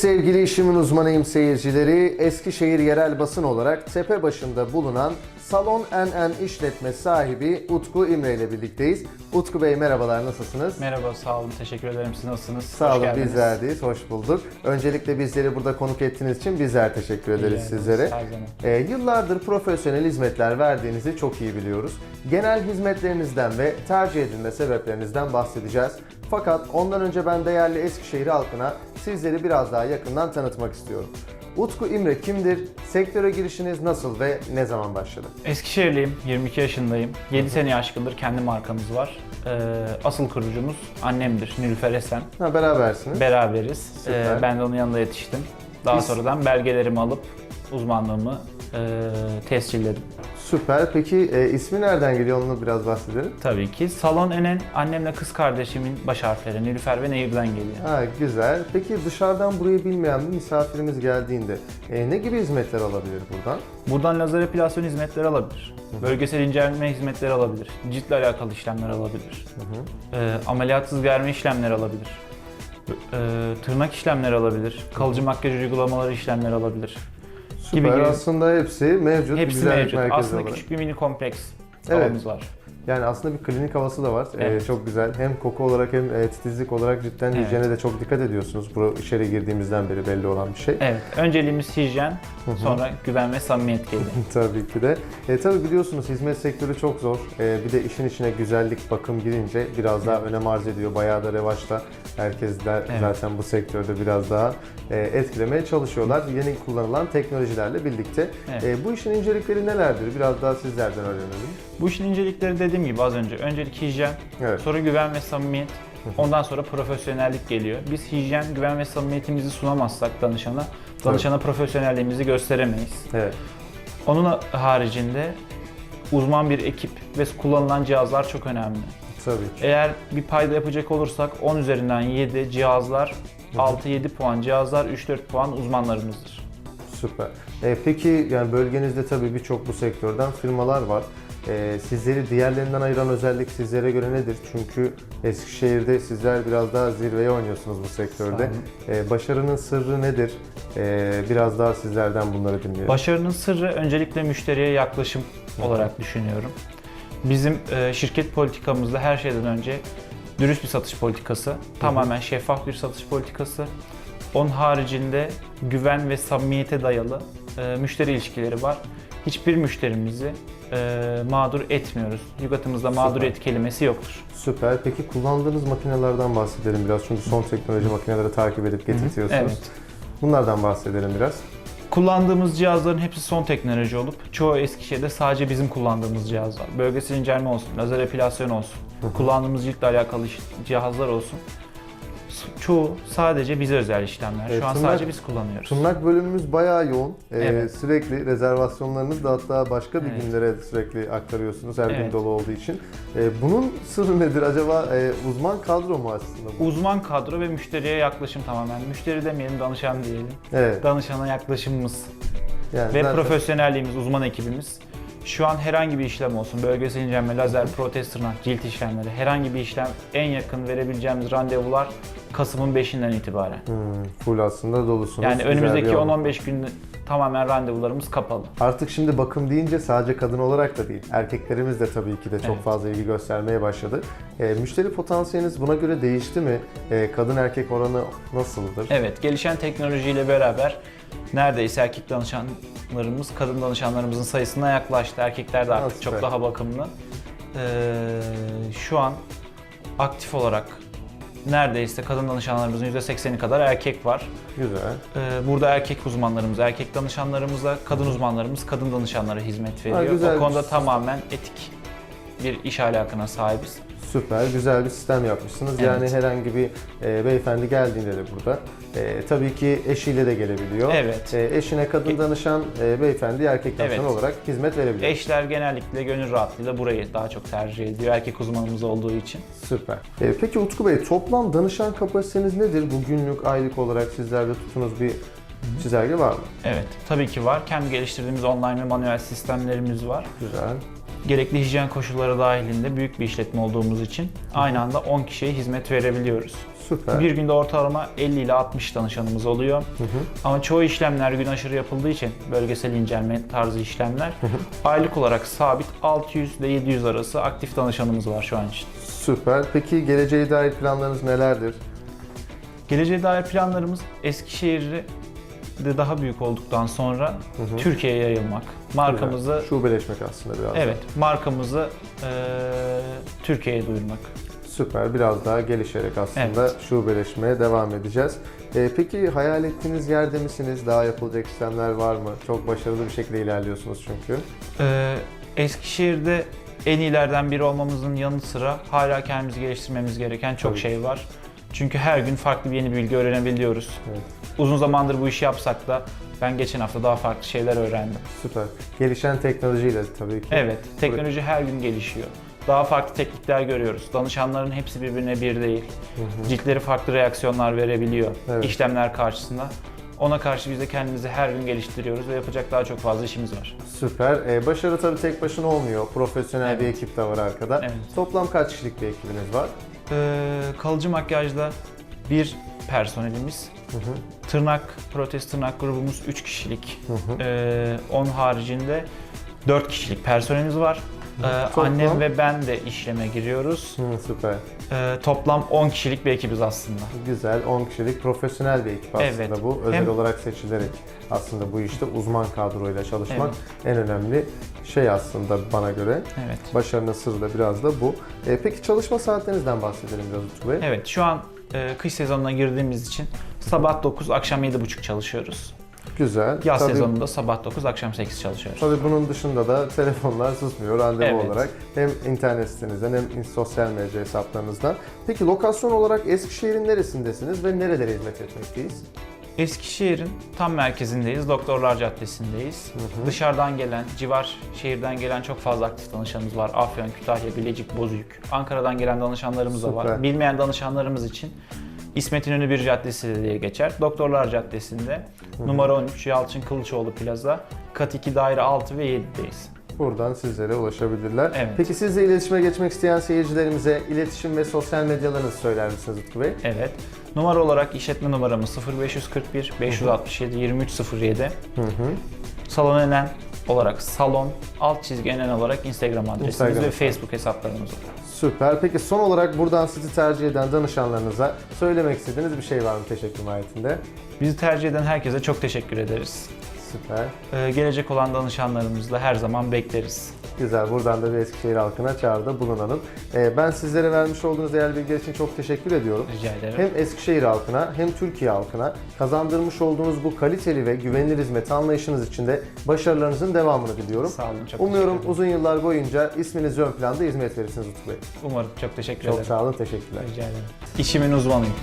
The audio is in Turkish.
Sevgili işimin uzmanıyım seyircileri. Eskişehir yerel basın olarak tepe başında bulunan Salon NN işletme sahibi Utku İmre ile birlikteyiz. Utku Bey merhabalar nasılsınız? Merhaba, sağ olun. Teşekkür ederim. Siz nasılsınız? Sağ olun geldiniz. bizlerdeyiz. Hoş bulduk. Öncelikle bizleri burada konuk ettiğiniz için bizler teşekkür ederiz sizlere. Ee, yıllardır profesyonel hizmetler verdiğinizi çok iyi biliyoruz. Genel hizmetlerinizden ve tercih edilme sebeplerinizden bahsedeceğiz. Fakat ondan önce ben değerli Eskişehir halkına sizleri biraz daha yakından tanıtmak istiyorum. Utku İmre kimdir? Sektöre girişiniz nasıl ve ne zaman başladı? Eskişehirliyim, 22 yaşındayım. 7 sene aşkındır kendi markamız var. Ee, asıl kurucumuz annemdir, Nilüfer Esen. Ha, berabersiniz. Beraberiz. Süper. Ee, ben de onun yanında yetiştim. Daha Biz- sonradan belgelerimi alıp uzmanlığımı e, tescilledim. Süper. Peki e, ismi nereden geliyor onu biraz bahsedelim. Tabii ki. Salon Enen annemle kız kardeşimin baş harfleri Nilüfer ve Nehir'den geliyor. Ha, güzel. Peki dışarıdan burayı bilmeyen bir misafirimiz geldiğinde e, ne gibi hizmetler alabilir buradan? Buradan lazer epilasyon hizmetleri alabilir. Bölgesel incelme hizmetleri alabilir. Ciltle alakalı işlemler alabilir. Ee, ameliyatsız germe işlemleri alabilir. Ee, tırnak işlemleri alabilir. Kalıcı makyaj uygulamaları işlemleri alabilir. Süper. Gibi. Aslında hepsi mevcut. Hepsi güzellik mevcut. merkezi Aslında olarak. küçük bir mini kompleks Evet. var. Yani aslında bir klinik havası da var. Ee, Evet. çok güzel. Hem koku olarak hem e, titizlik olarak cidden Evet. hijyene de çok dikkat ediyorsunuz. Bu içeri girdiğimizden beri belli olan bir şey. Evet. Önceliğimiz hijyen, sonra güven ve samimiyet geliyor. tabii ki de. E, tabii biliyorsunuz hizmet sektörü çok zor. E, bir de işin içine güzellik, bakım girince biraz daha önem arz ediyor. Bayağı da revaçta. Herkes de Evet. zaten bu sektörde biraz daha e, etkilemeye çalışıyorlar. Yeni kullanılan teknolojilerle birlikte. Evet. E, bu işin incelikleri nelerdir? Biraz daha sizlerden öğrenelim. Bu işin incelikleri dediğim gibi az önce. Öncelik hijyen, Evet. sonra güven ve samimiyet. Ondan sonra profesyonellik geliyor. Biz hijyen, güven ve samimiyetimizi sunamazsak danışana, danışana profesyonelliğimizi gösteremeyiz. Evet. Onun haricinde uzman bir ekip ve kullanılan cihazlar çok önemli. Tabii ki. Eğer bir payda yapacak olursak 10 üzerinden 7 cihazlar, 6-7 puan cihazlar, 3-4 puan uzmanlarımızdır. Süper. E, peki yani bölgenizde tabii birçok bu sektörden firmalar var. E, sizleri diğerlerinden ayıran özellik sizlere göre nedir? Çünkü Eskişehir'de sizler biraz daha zirveye oynuyorsunuz bu sektörde. E, başarının sırrı nedir? E, biraz daha sizlerden bunları dinleyelim. Başarının sırrı öncelikle müşteriye yaklaşım olarak düşünüyorum. Bizim e, şirket politikamızda her şeyden önce dürüst bir satış politikası, tamamen şeffaf bir satış politikası. Onun haricinde güven ve samimiyete dayalı e, müşteri ilişkileri var. Hiçbir müşterimizi e, mağdur etmiyoruz. Lügatımızda mağduriyet kelimesi yoktur. Süper. Peki kullandığınız makinelerden bahsedelim biraz. Çünkü son teknoloji makineleri takip edip getirtiyorsunuz. Evet. Bunlardan bahsedelim biraz. Kullandığımız cihazların hepsi son teknoloji olup çoğu Eskişehir'de sadece bizim kullandığımız cihazlar. Bölgesel incelme olsun, lazer epilasyon olsun, kullandığımız ciltle alakalı cihazlar olsun. Çoğu sadece bize özel işlemler. Evet, Şu an tırnak- sadece biz kullanıyoruz. Tırnak bölümümüz bayağı yoğun. Ee, Evet. Sürekli rezervasyonlarınız da hatta başka bir Evet. günlere sürekli aktarıyorsunuz her gün Evet. dolu olduğu için. Ee, bunun sırrı nedir acaba? Ee, uzman kadro mu aslında bu? Uzman kadro ve müşteriye yaklaşım tamamen. Müşteri demeyelim, danışan diyelim. Evet. Danışana yaklaşımımız Yani ve zaten- profesyonelliğimiz, uzman ekibimiz. Şu an herhangi bir işlem olsun, bölgesel incelme, lazer, protez tırnak, cilt işlemleri, herhangi bir işlem en yakın verebileceğimiz randevular Kasım'ın 5'inden itibaren. Hmm, full aslında dolusunuz. Yani Güzel önümüzdeki bir yol. 10-15 gün tamamen randevularımız kapalı. Artık şimdi bakım deyince sadece kadın olarak da değil, erkeklerimiz de tabii ki de çok Evet. fazla ilgi göstermeye başladı. Ee, müşteri potansiyeliniz buna göre değişti mi? Ee, kadın erkek oranı nasıldır? Evet, gelişen teknolojiyle beraber neredeyse erkek danışanlarımız kadın danışanlarımızın sayısına yaklaştı. Erkekler de artık Ha, çok daha bakımlı. Ee, şu an aktif olarak neredeyse kadın danışanlarımızın %80'i kadar erkek var. Güzel. Ee, burada erkek uzmanlarımız, erkek danışanlarımızla kadın uzmanlarımız kadın danışanlara hizmet veriyor. güzel. O konuda tamamen etik bir iş ahlakına sahibiz. Süper, güzel bir sistem yapmışsınız. Evet. Yani herhangi bir e, beyefendi geldiğinde de burada e, tabii ki eşiyle de gelebiliyor. Evet. E, eşine kadın danışan e, beyefendi erkek danışan Evet. olarak hizmet verebiliyor. Eşler genellikle gönül rahatlığıyla burayı daha çok tercih ediyor erkek uzmanımız olduğu için. Süper. E, peki Utku Bey toplam danışan kapasiteniz nedir? Bu günlük, aylık olarak sizlerde tutunuz bir çizelge var mı? Evet, tabii ki var. Kendi geliştirdiğimiz online ve manuel sistemlerimiz var. Güzel. Gerekli hijyen koşulları dahilinde büyük bir işletme olduğumuz için aynı anda 10 kişiye hizmet verebiliyoruz. Süper. Bir günde ortalama 50 ile 60 danışanımız oluyor. Ama çoğu işlemler gün aşırı yapıldığı için bölgesel incelme tarzı işlemler aylık olarak sabit 600 ile 700 arası aktif danışanımız var şu an için. Süper. Peki geleceğe dair planlarınız nelerdir? Geleceğe dair planlarımız Eskişehir'de de daha büyük olduktan sonra Türkiye'ye yayılmak. Markamızı Şubeleşmek aslında biraz. evet, markamızı eee, Türkiye'ye duyurmak. Süper. Biraz daha gelişerek aslında Evet. şubeleşmeye devam edeceğiz. Ee, peki hayal ettiğiniz yerde misiniz? Daha yapılacak işlemler var mı? Çok başarılı bir şekilde ilerliyorsunuz çünkü. Ee, Eskişehir'de en iyilerden biri olmamızın yanı sıra hala kendimizi geliştirmemiz gereken çok Tabii. şey var. Çünkü her gün farklı bir yeni bilgi öğrenebiliyoruz. Evet. Uzun zamandır bu işi yapsak da ben geçen hafta daha farklı şeyler öğrendim. Süper. Gelişen teknolojiyle tabii ki. Evet, teknoloji her gün gelişiyor. Daha farklı teknikler görüyoruz. Danışanların hepsi birbirine bir değil. Ciltleri farklı reaksiyonlar verebiliyor Evet. işlemler karşısında. Ona karşı biz de kendimizi her gün geliştiriyoruz ve yapacak daha çok fazla işimiz var. Süper. Ee, başarı tabii tek başına olmuyor. Profesyonel bir Evet. ekip de var arkada. Evet. Toplam kaç kişilik bir ekibiniz var? Ee, kalıcı makyajda bir personelimiz, Hı hı. tırnak, protez tırnak grubumuz 3 kişilik. Hı hı. Ee, onun haricinde 4 kişilik personelimiz var. Ee, annem ve ben de işleme giriyoruz. Hı, süper. Ee, toplam 10 kişilik bir ekibiz aslında. Güzel. 10 kişilik profesyonel bir ekip aslında Evet. bu. Özel Hem- olarak seçilerek aslında bu işte uzman kadroyla çalışmak en önemli şey aslında bana göre. Evet. Başarının sırrı da biraz da bu. Ee, peki çalışma saatlerinizden bahsedelim biraz Utku Bey. Evet, şu an e, kış sezonuna girdiğimiz için sabah 9, akşam 7.30 çalışıyoruz. Güzel. Yaz Tabii- sezonunda sabah 9, akşam 8 çalışıyoruz. Tabii bunun dışında da telefonlar susmuyor randevu Evet. olarak. Hem internet sitenizden hem sosyal medya hesaplarınızdan. Peki lokasyon olarak Eskişehir'in neresindesiniz ve nerelere hizmet etmekteyiz? Eskişehir'in tam merkezindeyiz. Doktorlar Caddesi'ndeyiz. hı. Dışarıdan gelen, civar şehirden gelen çok fazla aktif danışanımız var. Afyon, Kütahya, Bilecik, Bozüyük. Ankara'dan gelen danışanlarımız da Süper. var. Bilmeyen danışanlarımız için İsmet İnönü bir caddesi diye geçer. Doktorlar Caddesi'nde numara 13 Yalçın Kılıçoğlu Plaza, kat 2 daire 6 ve 7'deyiz. Buradan sizlere ulaşabilirler. Evet. Peki sizle iletişime geçmek isteyen seyircilerimize iletişim ve sosyal medyalarınızı söyler misiniz Utku Bey? Evet. Numara olarak işletme numaramız 0541 567 2307. Hı hı. Salon Enen olarak salon alt çizgi enen olarak Instagram adresimiz Instagram ve. Facebook hesaplarımız var. Süper. Peki son olarak buradan sizi tercih eden danışanlarınıza söylemek istediğiniz bir şey var mı teşekkür mahiyetinde? Bizi tercih eden herkese çok teşekkür ederiz. Süper. Ee, gelecek olan danışanlarımızla her zaman bekleriz. Güzel. Buradan da bir Eskişehir halkına çağrıda bulunalım. Ee, ben sizlere vermiş olduğunuz değerli bilgiler için çok teşekkür ediyorum. Rica ederim. Hem Eskişehir halkına hem Türkiye halkına kazandırmış olduğunuz bu kaliteli ve güvenilir hizmet anlayışınız için de başarılarınızın devamını diliyorum. Sağ olun. Çok Umuyorum uzun yıllar boyunca isminiz ön planda hizmet verirsiniz Utku Bey. Umarım. Çok teşekkür Çok ederim. sağ olun, teşekkürler. Rica ederim. İşimin uzmanıyım.